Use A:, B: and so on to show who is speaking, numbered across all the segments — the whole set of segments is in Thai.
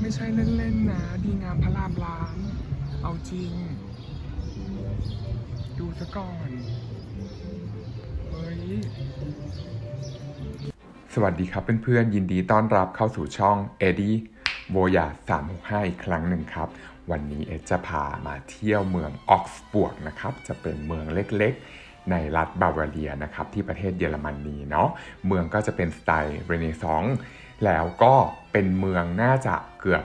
A: ไม่ใช่เล่นๆนะ ดีงามพระรามล้าน เอาจริง ดูซะก่อน เฮ้ย สวัสดีครับเพื่อนๆ ยินดีต้อนรับเข้าสู่ช่องเอดี้โบยา365 อีกครั้งหนึ่งครับ วันนี้เอดจะพามาเที่ยวเมืองออกสบวกนะครับ จะเป็นเมืองเล็กๆในรัฐบาวาเรียนะครับที่ประเทศเยอรมนนีเนาะเมืองก็จะเป็นสไตล์เรเนซองส์แล้วก็ เป็นเมืองน่าจะเกือบ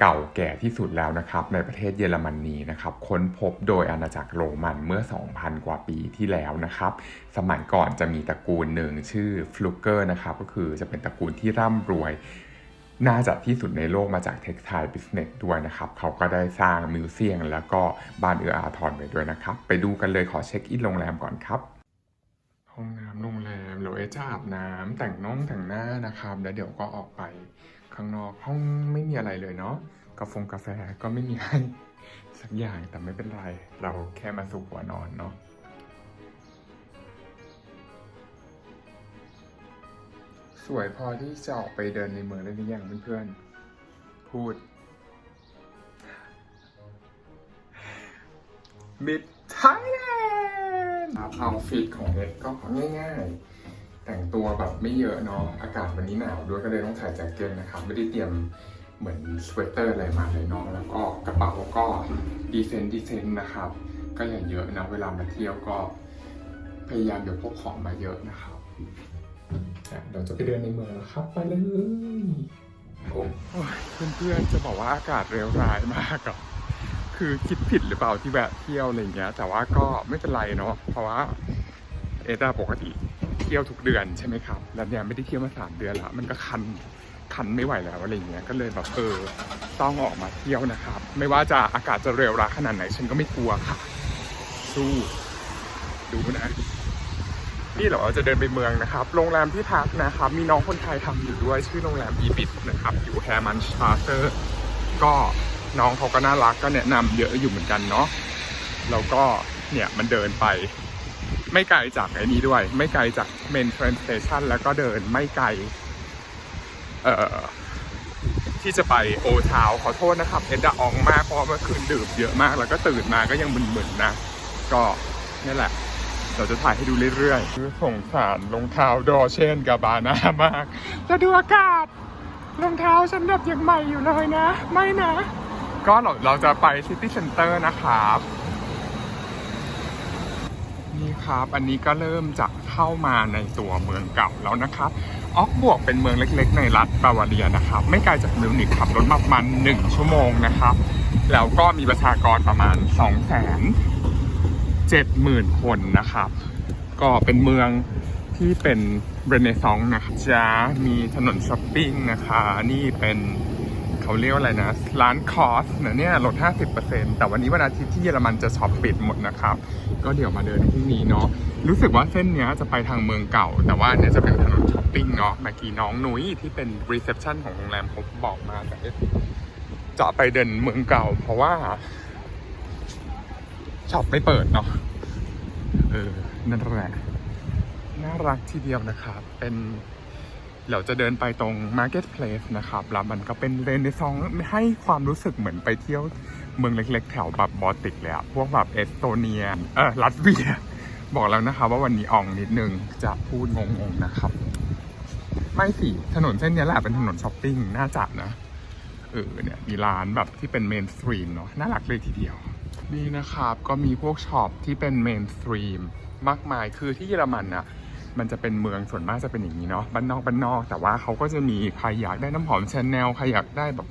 A: เก่าแก่ที่สุดแล้วนะครับ ในประเทศเยอรมนนีนะครับ ค้นพบโดยอาณาจักรโรมันเมื่อ 2,000 กว่าปีที่แล้วนะครับ สมัยก่อนจะมีตระกูลหนึ่งชื่อฟลุกเกอร์นะครับ ก็คือจะเป็นตระกูลที่ร่ำรวย น่าจะที่สุดในโลกมาจากเท็กซ์ไทบิสเนสด้วยนะครับ เขาก็ได้สร้างมิวเซียมแล้วก็บ้านเอืออาทรไว้ด้วยนะครับ ไปดูกันเลยขอเช็คอินโรงแรมก่อนครับห้องน้ำโรงแรมเดี๋ยวเอะจะอาบน้ำแต่งน้องแต่งหน้านะครับ แล้วเดี๋ยวก็ออกไป ข้างนอกห้องไม่มีอะไรเลยเนาะกาแฟกาแฟก็ไม่มีให้สักอย่างแต่ไม่เป็นไร เราแค่มาสู่หัวนอนเนาะสวยพอที่จะออกไปเดินในเมืองได้หรือยังเพื่อนๆพูด มิดไทยแลนด์เอาฟิตของเด็กก็ง่ายๆ แต่งตัวแบบไม่เยอะเนาะอากาศวันนี้หนาวด้วยก็เลยต้องใส่แจ็คเก็ตนะครับไม่ได้เตรียมเหมือนสเวตเตอร์อะไรมาเลยเนาะแล้วก็กระเป๋าก็ดีเซนดีเซนนะครับ ก็อย่างเยอะนะเวลามาเที่ยวก็พยายามอย่าพกของมาเยอะนะครับเราจะไปเดินในเมืองครับไปเลยโอ้ยเพื่อนๆจะบอกว่าอากาศเร็วร้ายมากอะคือคิดผิดหรือเปล่าที่แบบเที่ยวอะไรอย่างเงี้ย แต่ว่าก็ไม่เป็นไรเนาะเพราะว่าเอตาปกติ เที่ยวทุกเดือนใช่ไหมครับ แล้วเนี่ยไม่ได้เที่ยวมาสามเดือนละมันก็คันคันไม่ไหวแล้วอะไรเงี้ย ก็เลยแบบเออต้องออกมาเที่ยวนะครับ ไม่ว่าจะอากาศจะเร็วร้าขนาดไหน ฉันก็ไม่กลัวค่ะ สู้ดูนะ นี่เราจะเดินไปเมืองนะครับ โรงแรมที่พักนะครับ มีน้องคนไทยทำอยู่ด้วย ชื่อโรงแรมอีบิทนะครับ อยู่แฮมันชาร์เตอร์ ก็น้องเขาก็น่ารักก็แนะนำเยอะอยู่เหมือนกันเนาะ แล้วก็เนี่ยมันเดินไป ไม่ไกลจากไอ้นี้ด้วย ไม่ไกลจากเมนเทรนสเตชันแล้วก็เดินไม่ไกล เอ่อ ที่จะไปโอทาวขอโทษนะครับ เอ็ดดาอองมากเพราะเมื่อคืนดื่มเยอะมาก แล้วก็ตื่นมาก็ยังมึนๆนะ ก็นี่แหละ เราจะถ่ายให้ดูเรื่อยๆคือสงสารรองเท้าดอเชนกับบาน่ามากแล้วดูอากาศรองเท้าฉันแบบยังใหม่อยู่เลยนะ ไม่นะ ก็เราเราจะไปซิตี้เซ็นเตอร์นะครับ นี่ครับ อันนี้ก็เริ่มจะเข้ามาในตัวเมืองเก่าแล้วนะครับออกบวกเป็นเมืองเล็กๆ ในรัฐบาวาเรียนะครับ ไม่ไกลจากมิวนิกขับรถมาประมาณหนึ่งชั่วโมงนะครับ แล้วก็มีประชากรประมาณ 2 70,000 คนนะครับ ก็เป็นเมืองที่เป็นเรเนซองส์นะจะมีถนนช้อปปิ้งนะคะ นี่เป็น เขาเรียกว่าอะไรนะ ร้านคอสนะเนี่ยลด 50%แต่วันนี้วันอาทิตย์ที่เยอรมันจะช็อปปิดหมดนะครับ ก็เดี๋ยวมาเดินพรุ่นี้เนาะรู้สึกว่าเส้นเนี้ยจะไปทางเมืองเก่า แต่ว่าเนี่ยจะเป็นถนนช้อปปิ้งเนาะเมื่อกี้น้องนุ้ยที่เป็นรีเซพชันของโรงแรมเขาบอกมาแต่จะไปเดินเมืองเก่า เพราะว่าช็อปไม่เปิดเนาะเออนั่นแหละน่ารักทีเดียวนะครับเป็น เราจะเดินไปตรง Marketplace นะครับ แล้วมันก็เป็นเรนในซองให้ความรู้สึกเหมือนไปเที่ยวเมืองเล็กๆ แถวแบบบอลติกเลยอะพวกแบบเอสโตเนีย เออลัตเวีย บอกแล้วนะครับว่าวันนี้อ่องนิดนึงจะพูดงงๆนะครับ ไม่สิถนนเส้นนี้แหละเป็นถนนช้อปปิ้งน่าจัดนะเออเนี่ยมีร้านแบบที่เป็นเมนสตรีมเนาะน่ารักเลยทีเดียว นี่นะครับก็มีพวกช็อปที่เป็นเมนสตรีมมากมายคือที่เยอรมันน่ะ มันจะเป็นเมืองส่วนมากจะเป็นอย่างนี้เนาะบ้านนอกบ้านนอก แต่ว่าเขาก็จะมีใครอยากได้น้ำหอมชาแนลใครอยากได้แบบ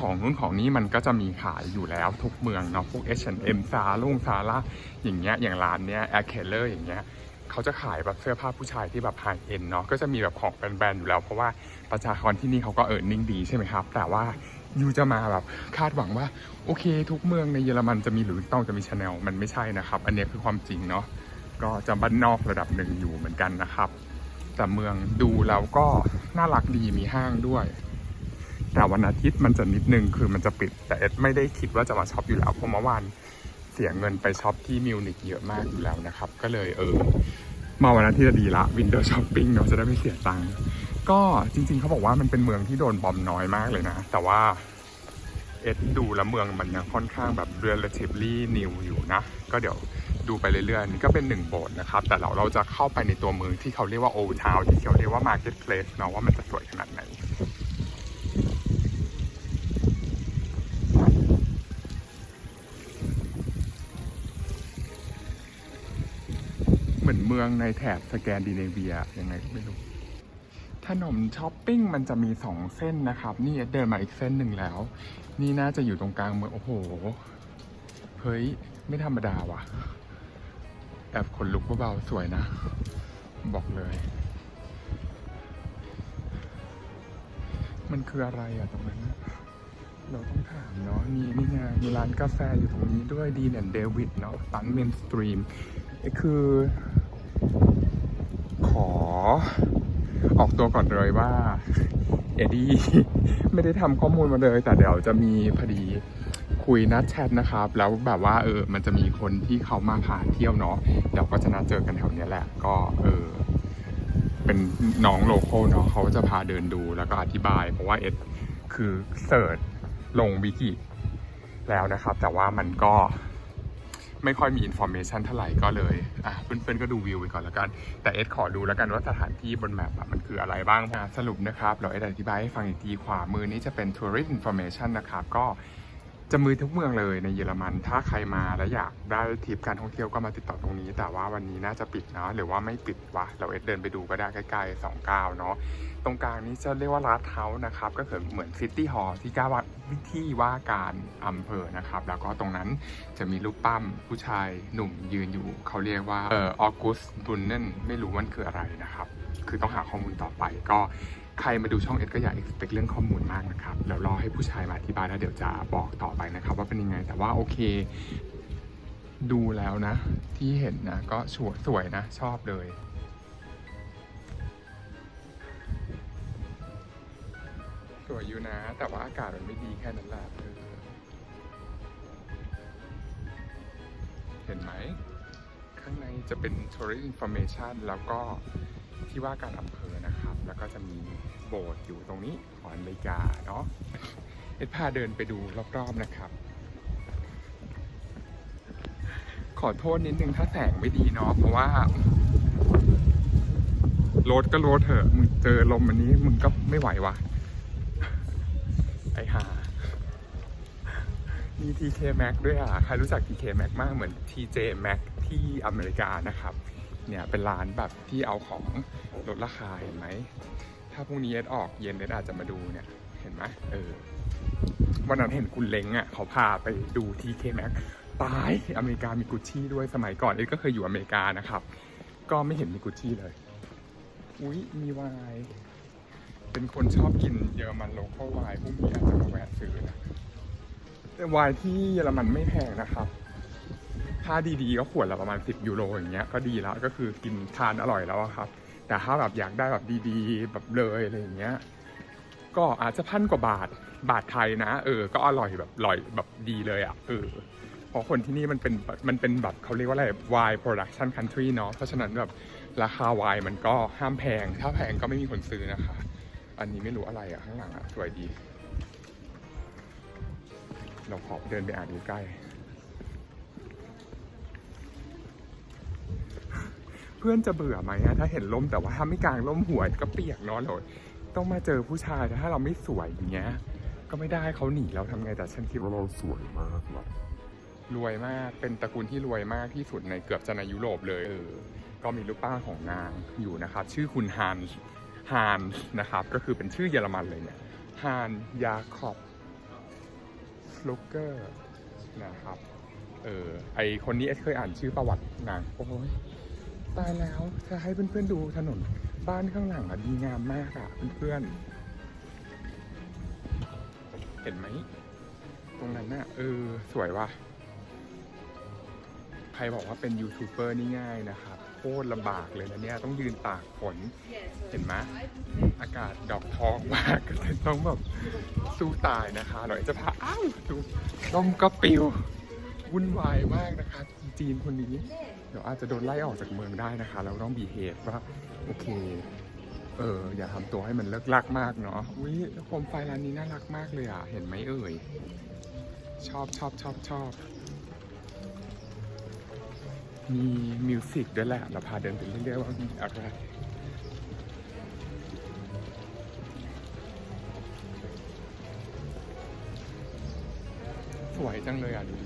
A: ของนู้นของนี้มันก็จะมีขายอยู่แล้วทุกเมืองเนาะพวก H&M ซาลุงซาร่าอย่างเงี้ยอย่างร้านเนี้ยแอร์เคเลอร์อย่างเงี้ยเขาจะขายแบบเสื้อผ้าผู้ชายที่แบบไฮเอ็นเนาะก็จะมีแบบของแบรนด์ๆอยู่แล้ว เพราะว่าประชากรที่นี่เขาก็เอิร์นิ่งดีใช่ไหมครับ แต่ว่ายูจะมาแบบคาดหวังว่า โอเค ทุกเมืองในเยอรมันจะมีหรือต้องจะมีชาแนลมันไม่ใช่นะครับ อันนี้คือความจริงเนาะ ก็จะบ้านนอกระดับหนึ่งอยู่เหมือนกันนะครับ แต่เมืองดูแล้วก็น่ารักดีมีห้างด้วย แต่วันอาทิตย์มันจะนิดนึงคือมันจะปิด แต่เอ็ดไม่ได้คิดว่าจะมาช็อปอยู่แล้วเพราะเมื่อวานเสียเงินไปช็อปที่มิวนิกเยอะมากอยู่แล้วนะครับ ก็เลยเออมาวันอาทิตย์จะดีละวินโดว์ช้อปปิ้งเนาะจะได้ไม่เสียตังค์ก็จริง ๆเขาบอกว่ามันเป็นเมืองที่โดนบอมน้อยมากเลยนะ แต่ว่าเอ็ดดูแล้วเมืองมันยังค่อนข้างแบบ relatively new อยู่นะ ก็เดี๋ยว ดูไปเรื่อยๆนี่ก็เป็นหนึ่งโบสถ์นะครับ แต่เราเราจะเข้าไปในตัวเมืองที่เขาเรียกว่า old town ที่เขาเรียกว่า market place เนาะว่ามันจะสวยขนาดไหนเหมือนเมืองในแถบสแกนดิเนเวียยังไงก็ไม่รู้ถนนช้อปปิ้งมันจะมีสองเส้นนะครับ นี่เดินมาอีกเส้นหนึ่งแล้ว นี่น่าจะอยู่ตรงกลางเมืองโอ้โห เฮ้ย ไม่ธรรมดาว่ะ แอบขนลุกเบาๆสวยนะ บอกเลย มันคืออะไรอะตรงนั้น เราต้องถามเนาะนี่นี่ไงมีร้านกาแฟอยู่ตรงนี้ด้วยดีแอนเดวิดเนาะตันเมนสตรีมคือ ขอ ออกตัวก่อนเลยว่า เอ็ดดี้ไม่ได้ทำข้อมูลมาเลย แต่เดี๋ยวจะมีพอดี คุยนัดแชทนะครับ แล้วแบบว่าเออมันจะมีคนที่เขามาพาเที่ยวเนาะเดี๋ยวก็จะนัดเจอกันแถวนี้แหละ ก็เออเป็นน้องโลโก้เนาะเขาจะพาเดินดูแล้วก็อธิบาย เพราะว่าเอ็ดคือเสิร์ชลงวิกิแล้วนะครับ แต่ว่ามันก็ไม่ค่อยมีอินโฟเมชันเท่าไหร่ก็เลยอะเพื่อนๆก็ดูวิวไปก่อนแล้วกัน แต่เอสขอดูแล้วกันว่าสถานที่บนแมปมันคืออะไรบ้างอะสรุปนะครับ เราเอสอธิบายให้ฟังอีกทีขวามือนี้จะเป็น tourist information นะครับ ก็ จะมือทุกเมืองเลยในเยอรมัน ถ้าใครมาแล้วอยากได้ทริปการท่องเที่ยวก็มาติดต่อตรงนี้ แต่ว่าวันนี้น่าจะปิดเนาะหรือว่าไม่ปิดวะเราเอสเดินไปดูก็ได้ใกล้ๆสองก้าวเนาะตรงกลางนี้จะเรียกว่ารัฐเฮาส์นะครับ ก็คือเหมือนซิตี้ฮอลล์ที่ก้าว่าที่ว่าการอำเภอนะครับ แล้วก็ตรงนั้นจะมีรูปปั้มผู้ชายหนุ่มยืนอยู่ เขาเรียกว่าเอ่อออกุสบุนเนนไม่รู้มันคืออะไรนะครับ คือต้องหาข้อมูลต่อไปก็ ใครมาดูช่องเอ็ดก็อย่า expect เรื่องข้อมูลมากนะครับเดี๋ยวรอให้ผู้ชายมาอธิบายแล้วเดี๋ยวจะบอกต่อไปนะครับ ว่าเป็นยังไงแต่ว่าโอเค ดูแล้วนะ ที่เห็นนะก็สวยสวยนะ ชอบเลยสวยอยู่นะ แต่ว่าอากาศมันไม่ดีแค่นั้นแหละเห็นไหม ข้างในจะเป็น tourist information แล้วก็ที่ว่าการอำ แล้วก็จะมีโบสถ์อยู่ตรงนี้หอนาฬิกาเนาะเอ็ดพาเดินไปดูรอบๆนะครับ ขอโทษนิดนึงถ้าแสงไม่ดีเนาะเพราะว่ารถก็รถเถอะมึงเจอลมอันนี้มึงก็ไม่ไหววะไอหามี TK Max ด้วยอะ ใครรู้จัก TK Max มากเหมือน TJ Max ที่อเมริกานะครับ เนี่ยเป็นร้านแบบที่เอาของลดราคาเห็นไหม ถ้าพรุ่งนี้เอ็ดออกเย็นเอ็ดอาจจะมาดูเนี่ยเห็นไหมเออวันนั้นเห็นคุณเล้งอะเขาพาไปดู TK Max ตายอเมริกามีกุชชี่ด้วยสมัยก่อนเอ็ดก็เคยอยู่อเมริกานะครับ ก็ไม่เห็นมีกุชชี่เลย อุ๊ยมีวน์เป็นคนชอบกินเยอรมันโลคอลวน์พวกนี้อาจจะมาแวะซื้อนะแต่วน์ที่เยอรมันไม่แพงนะครับ ถ้าดีๆก็ขวดละประมาณ 10 ยูโรอย่างเงี้ยก็ดีแล้วก็คือกินทานอร่อยแล้วครับ แต่ถ้าแบบอยากได้แบบดีๆ แบบเลยอะไรอย่างเงี้ยก็อาจจะพันกว่าบาทบาทไทยนะ เออ ก็อร่อยแบบอร่อยแบบดีเลยอะเออเพราะคนที่นี่มันเป็นมันเป็นแบบเขาเรียกว่าอะไร wine production country เนาะเพราะฉะนั้นแบบราคาไวน์มันก็ห้ามแพง ถ้าแพงก็ไม่มีคนซื้อนะคะ อันนี้ไม่รู้อะไรอะข้างหลังอะสวยดี เราขอเดินไปอ่านดูใกล้ เพื่อนจะเบื่อไหมอะถ้าเห็นร่มแต่ว่าถ้าไม่กลางร่มหัวก็เปียกนอนเลยต้องมาเจอผู้ชายถ้าเราไม่สวยอย่างเงี้ย ก็ไม่ได้เขาหนีเราทำไงแต่ฉันคิดว่าเราสวยมากว่ะรวยมากเป็นตระกูลที่รวยมากที่สุดในเกือบจะในยุโรปเลยเออก็มีรูปปั้นของนางอยู่นะครับ ชื่อคุณฮานฮานนะครับ ก็คือเป็นชื่อเยอรมันเลยเนี่ยฮานยาคอบลุกเกอร์นะครับ เออไอคนนี้เอสเคยอ่านชื่อประวัตินางโอ้ย ตายแล้วจะให้เพื่อนๆดูถนน บ้านข้างหลังอะดีงามมากอะเพื่อนๆเห็นไหม ตรงนั้นน่ะเออ สวยว่ะ ใครบอกว่าเป็นยูทูบเบอร์นี่ง่ายนะครับโคตรลำบากเลยนะเนี่ยต้องยืนตากฝนเห็นไหมอากาศดอกทองมากก็เลยต้องแบบสู้ตายนะคะเดี๋ยจะพาอ้าวดูลมก็ปิว วุ่นวายมากนะคะ จีนคนนี้ เดี๋ยวอาจจะโดนไล่ออกจากเมืองได้นะคะเราต้องบีเฮฟว่าโอเค เอออย่าทำตัวให้มันเลิกลักมากเนาะอุ้ยโคมไฟร้านนี้น่ารักมากเลยอะ เห็นไหมเอ่ย ชอบชอบชอบชอบ มีมิวสิกด้วยแหละ เราพาเดินไปเรื่อยๆว่ามีอะไรสวยจังเลยอะดู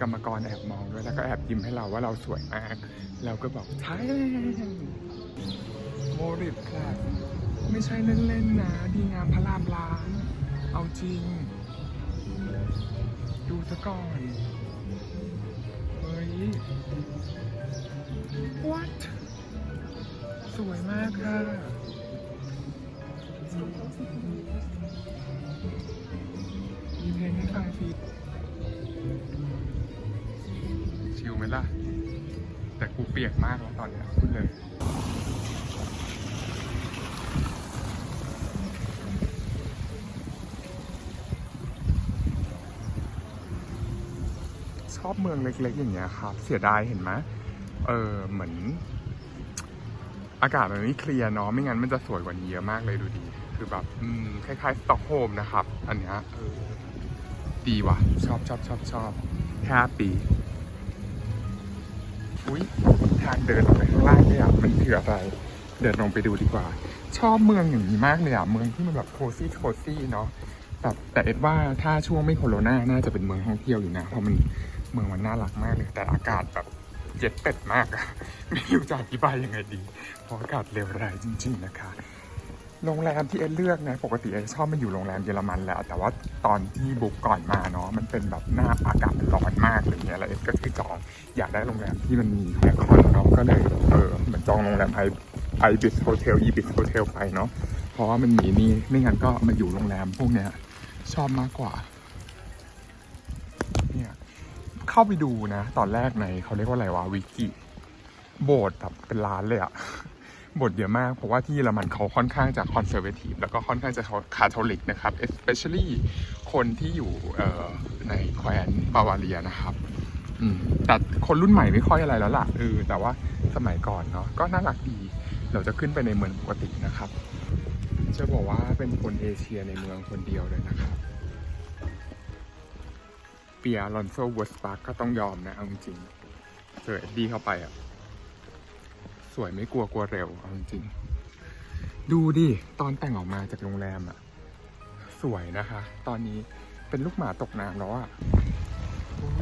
A: กรรมกรแอบมองด้วยแล้วก็แอบยิ้มให้เราว่าเราสวยมาก เราก็บอกใช่โมริดค่ะไม่ใช่เล่นๆนะ ดีงามพระรามล้าน เอาจริง ดูซะก่อน เฮ้ย what สวยมากค่ะมีเพลงให้ฟังฟ ชิลไหมล่ะ แต่กูเปียกมากแล้วตอนเนี้ยพูดเลย ชอบเมืองเล็กๆอย่างเงี้ยครับ เสียดายเห็นไหมเออเหมือน อากาศมันไม่เคลียร์เนาะไม่งั้นมันจะสวยกว่านี้เยอะมากเลยดูดี คือแบบอืมคล้ายๆสต็อกโฮมนะครับ อันเนี้ยเออดีว่ะ ชอบชอบชอบชอบแฮปปี้ อุ้ยทางเดินลงไปข้างล่างเนี่ยมันคืออะไร เดินลงไปดูดีกว่า ชอบเมืองอย่างนี้มากเลยอะ เมืองที่มันแบบโคซี่โคซี่เนาะแบบแต่เอ็ดว่าถ้าช่วงไม่โคโรนาน่าจะเป็นเมืองท่องเที่ยวอยู่นะ เพราะมันเมืองมันน่ารักมากเลย แต่อากาศแบบเย็ดเป็ดมากอะไม่รู้จะอธิบายยังไงดี เพราะอากาศเลวร้ายจริง ๆ นะคะ โรงแรมที่เอ็ดเลือกนะปกติเอ็ดชอบมาอยู่โรงแรมเยอรมันแหละแต่ว่าตอนที่บุกก่อนมาเนาะมันเป็นแบบหน้าอากาศมันร้อนมากอะไรเงี้ยแล้วเอ็ดก็คือจองอยากได้โรงแรมที่มันมีแอร์คอนเนาะก็เลยเออเหมือนจองโรงแรมไอไอบิสโฮเทลอีบิสโฮเทลไปเนาะเพราะว่ามันมีนี่ไม่งั้นก็มาอยู่โรงแรมพวกเนี้ยชอบมากกว่าเนี่ยเข้าไปดูนะ ตอนแรกในเขาเรียกว่าอะไรวะวิกิโบสถ์แบบเป็นล้านเลยอะ บสถ์เยอะมากเพราะว่าที่เยอรมันเขาค่อนข้างจะคอนเซอร์เวทีฟแล้วก็ค่อนข้างจะคาทอลิกนะครับ especially คนที่อยู่ในแคว้นบาวาเรียนะครับแต่คนรุ่นใหม่ไม่ค่อยอะไรแล้วล่ะเออแต่ว่าสมัยก่อนเนาะก็น่ารักดี เราจะขึ้นไปในเมืองปกตินะครับ จะบอกว่าเป็นคนเอเชียในเมืองคนเดียวเลยนะครับเปียร์ลอนโซวอสปาร์กก็ต้องยอมนะเอาจริงเจอเอ็ดดี้เข้าไปอะ วยไม่กลัวกลัวเร็วเอาจริงๆดูดิ ตอนแต่งออกมาจากโรงแรมอะสวยนะคะ ตอนนี้เป็นลูกหมาตกน้ำแล้วอะอ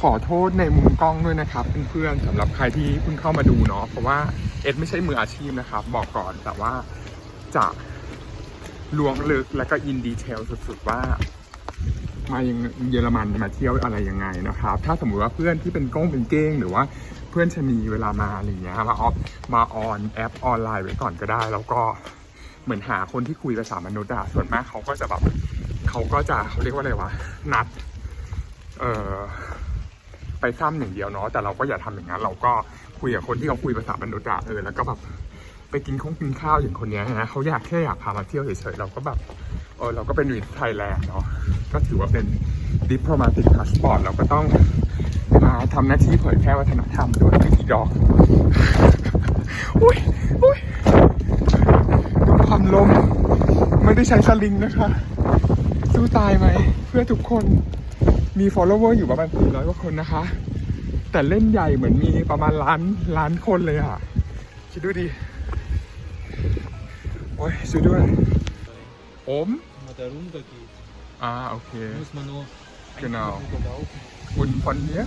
A: ขอโทษในมุมกล้องด้วยนะครับเพื่อนๆสำหรับใครที่เพิ่งเข้ามาดูเนาะเพราะว่าเอ็ดไม่ใช่มืออาชีพนะครับ บอกก่อนแต่ว่าจะลวงลึกและก็อินดีเทลสุดๆว่า มายังเยอรมันมาเที่ยวอะไรยังไงนะครับ ถ้าสมมุติว่าเพื่อนที่เป็นก้งเป็นเก้ง หรือว่า พื่อนชะนีเวลามาอะไรเงี้ยมาออฟมาออนแอปออนไลน์ไว้ก่อนก็ได้ แล้วก็เหมือนหาคนที่คุยภาษามนุษย์อะส่วนมากเขาก็จะแบบเขาก็จะเขาเรียกว่าอะไรวะนัดเอ่อไปซ้ำอย่างเดียวเนาะแต่เราก็อย่าทำอย่างนั้น เราก็คุยกับคนที่เขาคุยภาษามนุษย์อะเออแล้วก็แบบไปกินข้องกินข้าวอย่างคนเนี้ยนะเขาอยากแค่อยากพามาเที่ยวเฉยๆเราก็แบบเออเราก็เป็นวิทไทยแลนด์เนาะก็ถือว่าเป็นดิปโ o มาติกพาสปอร์ตเราก็ต้อง ทำหน้าที่เผยแพร่วัฒนธรรมด้วยไม่กี่ดอก อุ้ยอุ้ยความลม ไม่ได้ใช้สลิงนะคะ สู้ตายไหม เพื่อทุกคนมี follower อยู่ประมาณ 400 กว่าคนนะคะ แต่เล่นใหญ่เหมือนมีประมาณล้านล้านคนเลยอะ คิดดูดิ โอ้ยช่วยด้วยผม
B: Wenn man da runter geht,
A: อ่าโอเค
B: muss man nur
A: Genau.
B: einfach laufen.
A: Und von hier?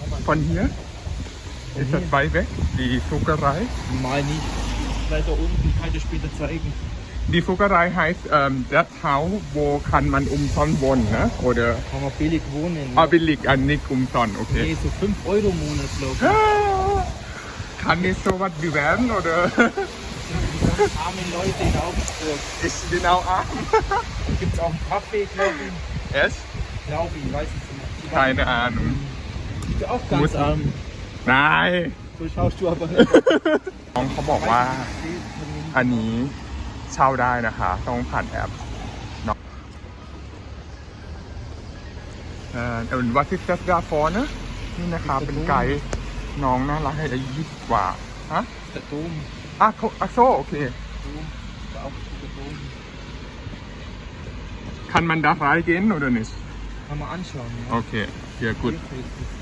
B: Kann man
A: Von hier? Ist das weit weg? Die Fuggerei?
B: mal nicht. Weiter unten kann ich dir später zeigen.
A: Die Fuggerei heißt ähm, das Haus, wo kann man umsonst wohnen, ne? Oder
B: Kann man billig wohnen.
A: ah, billig, ah, nicht umsonst,
B: Nee,
A: okay.
B: so 5 Euro im Monat, glaube ich.
A: Ah, Kann nicht sowas bewerben oder
B: armen Leute in Augsburg.
A: ist genau arm?
B: Da gibt es auch einen Kaffee, glaube ich.
A: Yes?
B: glaube ich, weiß ich nicht.
A: ใช่ นะอาหนู
B: Ist auch ganz
A: Muss-
B: arm.
A: นาย
B: So schaust du aber nicht.
A: น้องเขาบอกว่า อันนี้เช่าได้นะคะ ต้องผ่านแอปเนาะเอ่อวัดที่เซสดาฟอนะนี่นะคะเป็นไกด์น้องน่ารักให้อายุยี่สิบกว่าฮะ
B: Der Dom.
A: อะเขาอะโซโอเค
B: Dom. Der auch der Dom.
A: คันมันดาฟรายกิน oder nicht
B: Kann man anschauen.
A: โอ
B: Ja.
A: เ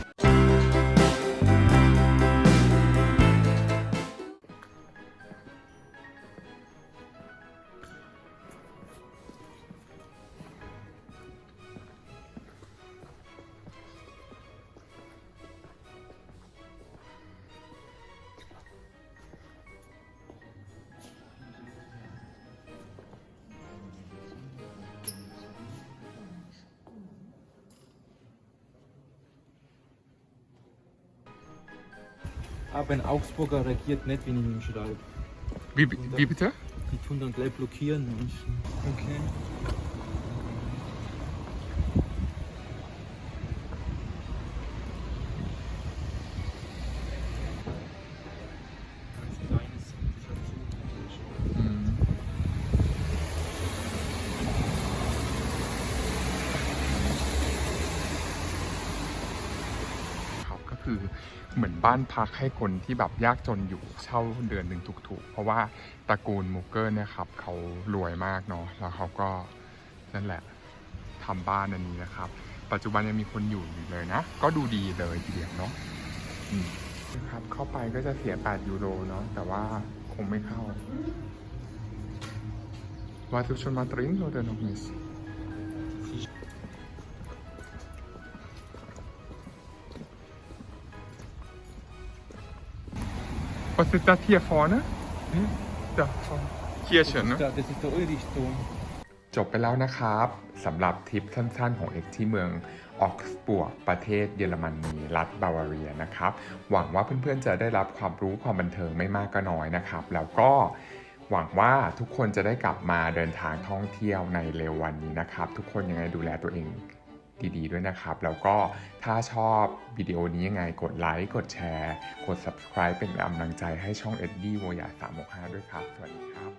A: Aber
B: ein Augsburger reagiert nicht, wenn ich ihm schreibe.
A: Wie, wie bitte?
B: Die tun dann gleich blockieren. Und, okay.
A: บ้านพักให้คนที่แบบยากจนอยู่เช่าเดือนหนึ่งถูกๆ เพราะว่าตระกูลมูเกอร์เนี่ยครับเขารวยมากเนาะแล้วเขาก็นั่นแหละทำบ้านอันนี้นะครับ ปัจจุบันยังมีคนอยู่อยู่เลยนะ ก็ดูดีเลยทีเดียวเนาะนะครับเข้าไปก็จะเสีย 8 ยูโรเนาะแต่ว่าคงไม่เข้า War du schon mal drin oder noch nicht? Was ist das hier vorne?
B: Hm?
A: Da vorne. Kirche, ne?
B: Da, das ist der Ulrichsdom.
A: จบไปแล้วนะครับสำหรับทริปสั้นๆ ของเอกที่เมืองออกสบวกประเทศเยอรมนีรัฐบาวาเรียนะครับ หวังว่าเพื่อนๆจะได้รับความรู้ความบันเทิงไม่มากก็น้อยนะครับ แล้วก็หวังว่าทุกคนจะได้กลับมาเดินทางท่องเที่ยวในเร็ววันนี้นะครับ ทุกคนยังไงดูแลตัวเอง ดีๆ ด้วยนะครับ แล้วก็ถ้าชอบวิดีโอนี้ยังไงกดไลค์กดแชร์ กด subscribe เป็นกำลังใจให้ช่อง e d d i e โว y า365 ด้วยครับ สวัสดีครับ